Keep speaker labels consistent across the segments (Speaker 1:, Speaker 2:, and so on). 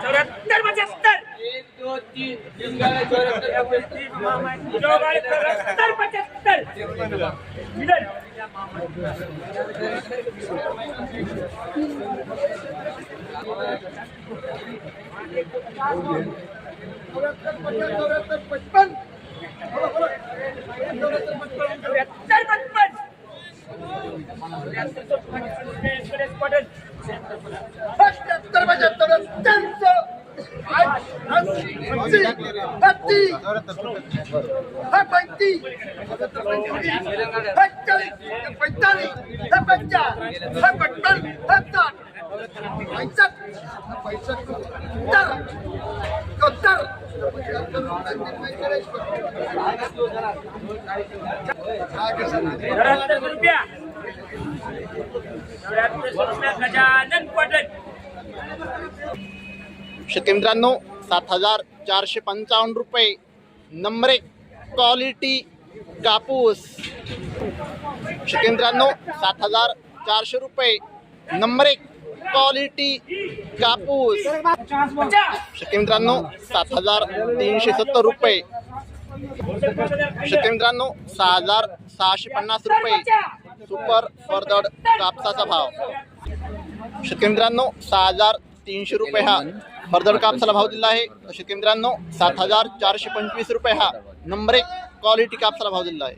Speaker 1: चौऱ्याहत्तर पंच्याहत्तर चौऱ्याहत्तर पंच्याहत्तर मिडल चौऱ्याहत्तर पचपन चौऱ्याहत्तर चौपन्न गणेश पाटील
Speaker 2: सत्तर पंच्याहत्तर अठ्ठ्याण्णव ऐंशी पंचाळीस हा साठ पैसठ पैसठ सत्तर
Speaker 1: रुपया चौऱ्याहत्तर रुपया गजानन पाटील
Speaker 3: शेतकरी मित्रांनो सात हजार चारशे पंचावन्न रुपये नंबरे क्वालिटी कापूस. शेतकरी मित्रांनो सात हजार चारशे रुपये नंबरे क्वालिटी कापूस.
Speaker 1: पचास
Speaker 3: मित्रांनो सात हजार तीनशे सत्तर रुपये. शेतकरी मित्रांनो सहा हजार सहाशे पन्नास रुपये. सुपर फरदड कापसाचा भाव. शेतकरी सहा हजार तीनशे रुपये हा फरदड कापसाला भाव दिला आहे. तर सात हजार चारशे पंचवीस रुपये हा नंबर एक क्वालिटी कापसाला भाव दिला आहे.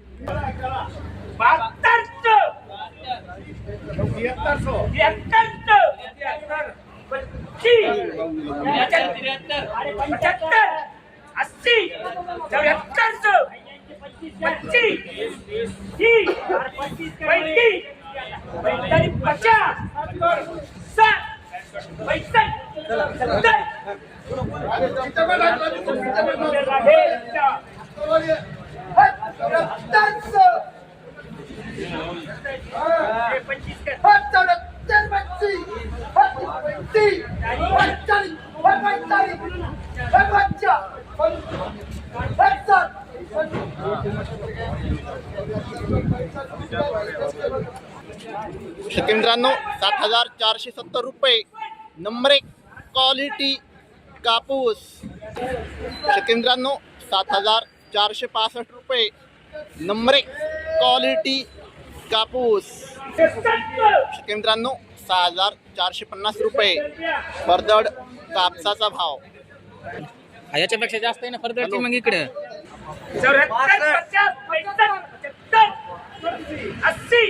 Speaker 1: अस्सी. चौऱ्याहत्तरशे पच्चीस तीस पैंतीस पैंतालीस पचास साठ पैसठ सत्तर पंचवीस कर
Speaker 3: शेतकरी मित्रांनो सात हजार चारशे सत्तर रुपये नंबर एक क्वालिटी कापूस. शेतकरी मित्रांनो सात हजार चारशे पासष्ट रुपये नंबर एक क्वालिटी कापूस. शेतकरी मित्रांनो सहा हजार चारशे पन्नास रुपये फरदड कापसाचा भाव.
Speaker 4: याच्यापेक्षा जास्त आहे ना फरदरची मग इकडे?
Speaker 1: चौऱ्याहत्तर पचास पैंसष्ट पचहत्तर अस्सी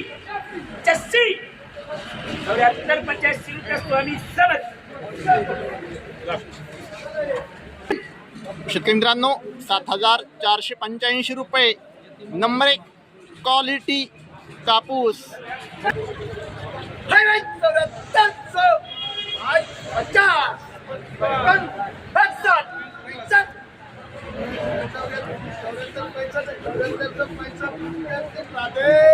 Speaker 1: पचासी चौऱ्याहत्तर पचासी रुपये स्वामी
Speaker 3: शेतकरी मित्रांनो सात हजार चारशे पंच्याऐंशी रुपये नंबर एक क्वालिटी कापूस. Date!